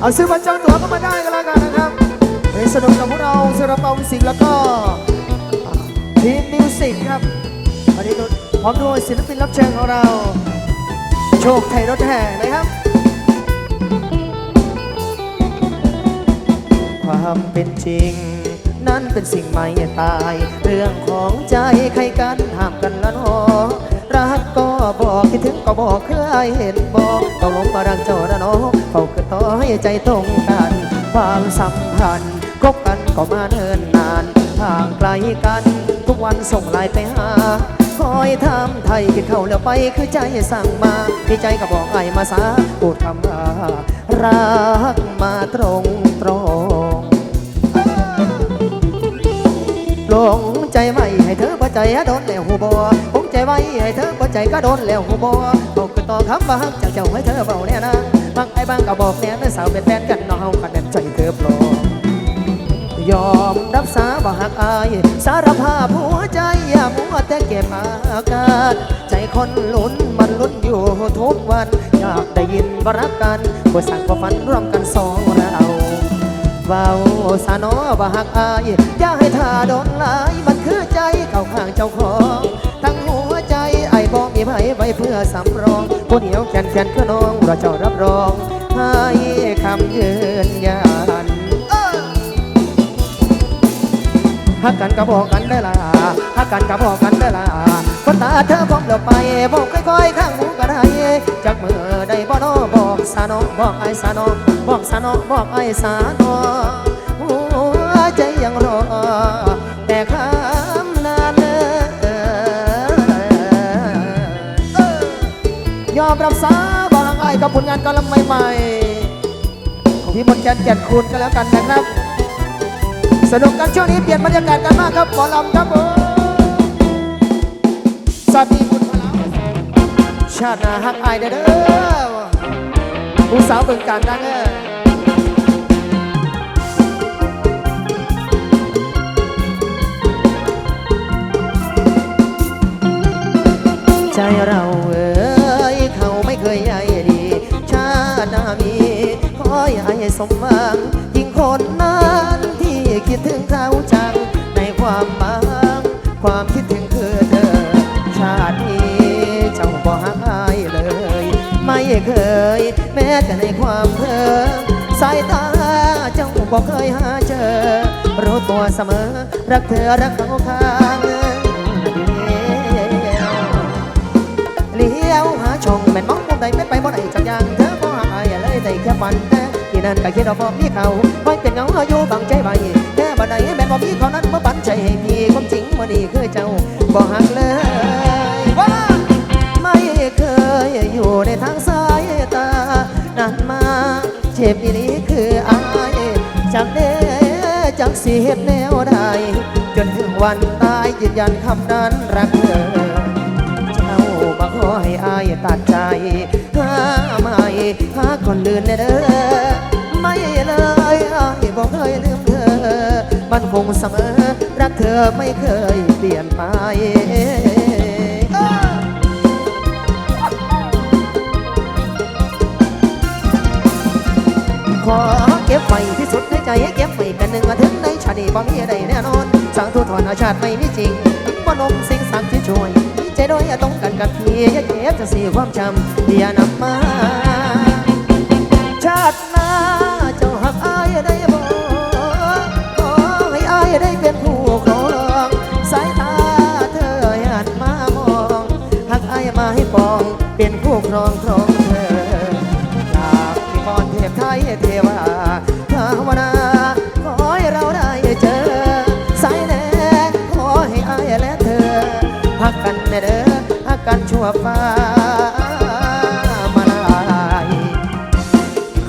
เอาซื้อบัตรจองตั๋วก็มาได้ก็แล้วกันนะครับสนุกกับพวกเราเซราเปาสิงห์แล้วก็ทีมมิวสิกครับวันนี้พร้อมด้วยศิลปินรับเชิญของเรา โชคไทยรถแห่นะครับ ความเป็นจริง นั้นเป็นสิ่งไม่ตาย เรื่องของใจใครกันห้ามกันละนอ รักก็บอกคิดถึงก็บอกเคยเห็นบอกตกลงมารักเจ้าละนอเฝ้าคือต่อให้ใจตรงกัน ความสัมพันธ์คบกันก็มาเนิ่นนานห่างไกลกัน ทุกวันส่งไลน์ไปหาคอยทำไทยกินเข้าแล้วไปคือใจสั่งมาพี่ใจก็บอกไอ้มาสาพูดคำว่ารักมาตรงตรงหลงใจไว้ให้เธอบ่ใจโดนแล้วหูบอหลง ใจไว้ให้เธอบ่ใจก็โดนแล้วหูบอบอกคือต่อคำว่าฮักจากเจ้าให้เธอเบาแน่นะมักไอ้บางก็บอกแน่เด้อสาวเป็นแฟนกันน้องกันแน่ใจเธอปลอมยอมรับสาบหักอาย สารภาพหัวใจอย่ามัวแต่เก็บอาการ ใจคนลุ้นมันลุ้นอยู่ทุกวัน อยากได้ยินบรักกันบ่สั่งบ่ฝันร่วมกันสองเราเว้าสานอบ่หักอาย อย่าให้ท่าโดนหลายมันคือใจเข้าข้างเจ้าของ ว้เพื่อสำรองผู้เดียวแขนแขนคือน้องเราเจ้ารับรอง ให้คำยืนยันฮักกันก็บอกกันได้ล่ะฮักกันก็บอกกันได้ล่ะคนตาเธอพร้อมแล้วไปบอกค่อยๆข้างหูก็ได้จากมือได้บ่นอบอกสานอบอกไอ้สานอบอกสานอบอกไอ้สานอหัวใจยังรอแต่คำ รับสาบางไอกับผลงานกำลังใหม่ๆ ของพี่มนต์แกนแก่นคุณกันแล้วกันนะครับ สนุกกันช่วงนี้เปลี่ยนบรรยากาศกันมากครับหมอลำครับผมสวัสดีคุณพลาชาตินาฮักอายเด้อเด้อผู้สาวเบิ่งการดังเอ้อใจเรา ยใยดี ชาตินามีขอให้สมหวังยิ่งคนนั้นที่คิดถึงเขาจัง ในความหมังความคิดถึงคือเธอ ชาตินี้เจ้าบ่หักอายเลย ไม่เคย แม้แต่ในความเพ้อสายตาเจ้าบ่เคยหาเจอ รู้ตัวเสมอ รักเธอรักเขาข้างเดียเลี้ยวหาช่องแม่นมองายเลยได้แค่ฝันแต่ที่นั่นก็คิดว่าบ่มีเขาคอยเป็นเงาอยู่บังใจไว้แค่บ่ได้แม่นบ่มีเขานั้นมาปันใจให้พี่ความจริงบ่ดีคือเจ้าบ่หักเลยว่าไม่เคยอยู่ในทางสายตานานมาเจ็บอีนี้คืออายจากเด้จากสิเฮ็ดแนวใดจนถึงวันตายยืนยันคำนั้นรักเธอ มาขอให้อายตัดใจหาไม่หาคนอื่นแน่เด้อไม่เลยอายบอกเคยลืมเธอ มันคงเสมอ รักเธอไม่เคยเปลี่ยนไปขอเก็บไว้ที่สุดในใจเก็บไว้กันหนึ่งอาทิตย์ในชาตินี้บ่มีใดแน่นอนสร้างทุทอนอาชาติไม่มีจริงบ่นมสิ่งสั่งที่ช่วย ใจโดยต้องกันกับพี่อย่าเก็บจะเสียความจำอย่านำมา ชาติหน้าเจ้าหักอายได้บ่ขอให้อายได้เป็นผู้ครองสายตาเธอหันมามองหักอายมาให้ปอง เป็นผู้ครองครองเธอกราบที่มอนเทพไทยเทวาภาวนา ฟ้ามาลาย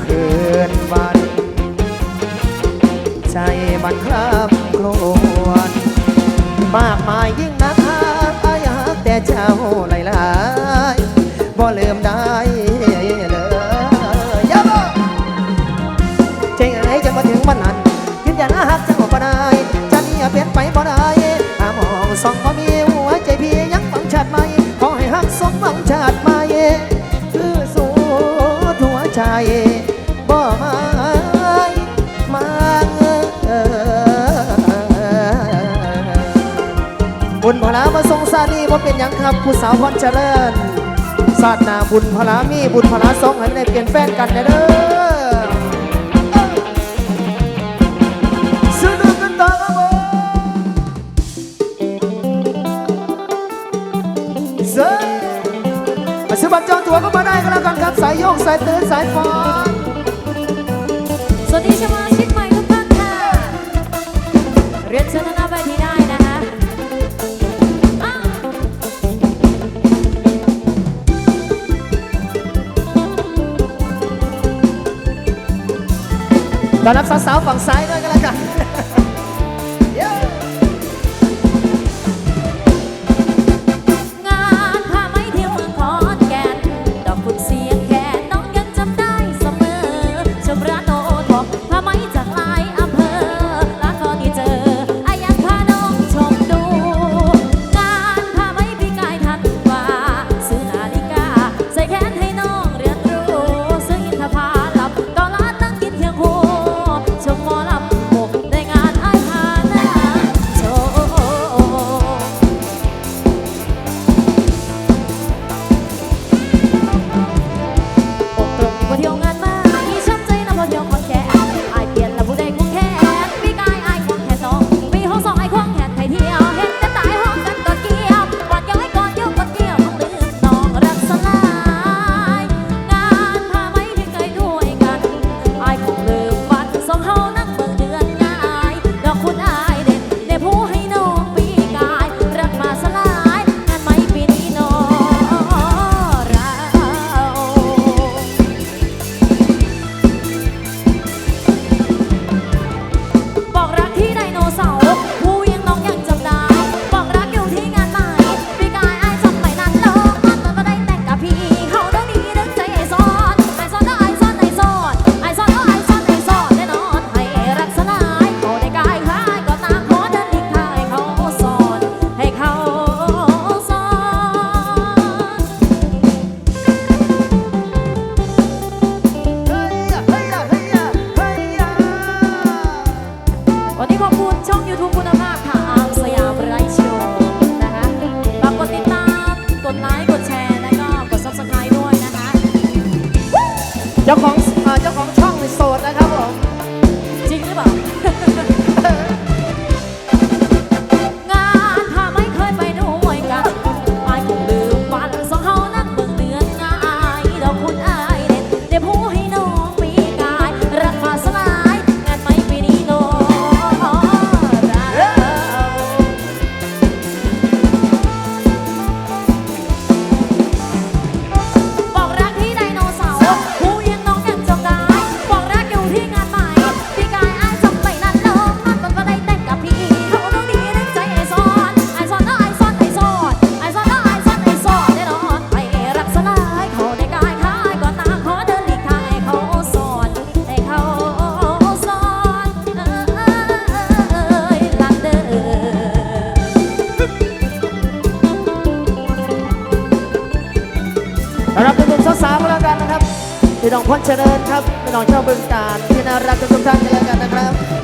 คืนวัน ใจบันคร่ำครวญมากมายยิ่งนักหากอายหักแต่เจ้าหลายหลายๆบ่ลืมได้เลยย่าบอกใจไอ้จะมาถึงวันนั้นยืนยันหักเจ้าบ่ได้จะนี่เปลี่ยนไปบ่ได้หามองสองบ่มี ว่เป็นยังครับผู้สาวพรเจริญศาสนาบุญพลามีบุญพลาสองให้ได้เปลี่ยนแฟนกันเด้อซื้อบัตรจองตั๋วก็มาได้ก็แล้วกันครับ สายโยก สายตื่นสายฟ้าสวัสดีสมาชิกใหม่ทุกท่านค่ะ เรียนเชิญ ต้อรับสาวๆฝั่งซ้ายนะ วันเจริญครับน้องเจ้าบึงการที่น่ารักทุกท่านกันแล้กันนะครับ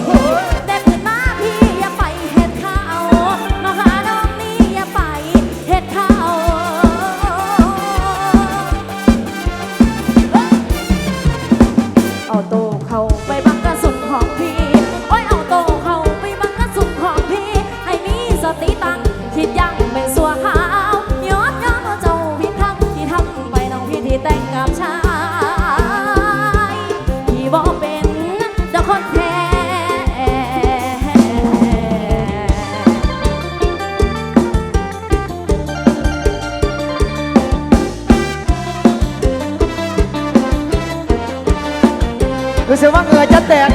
Oh. รู้สึกว่าเหงื่อจะแตก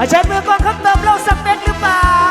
อาจารย์เมื่อกองเขาเติมเราสเปคหรือเปล่า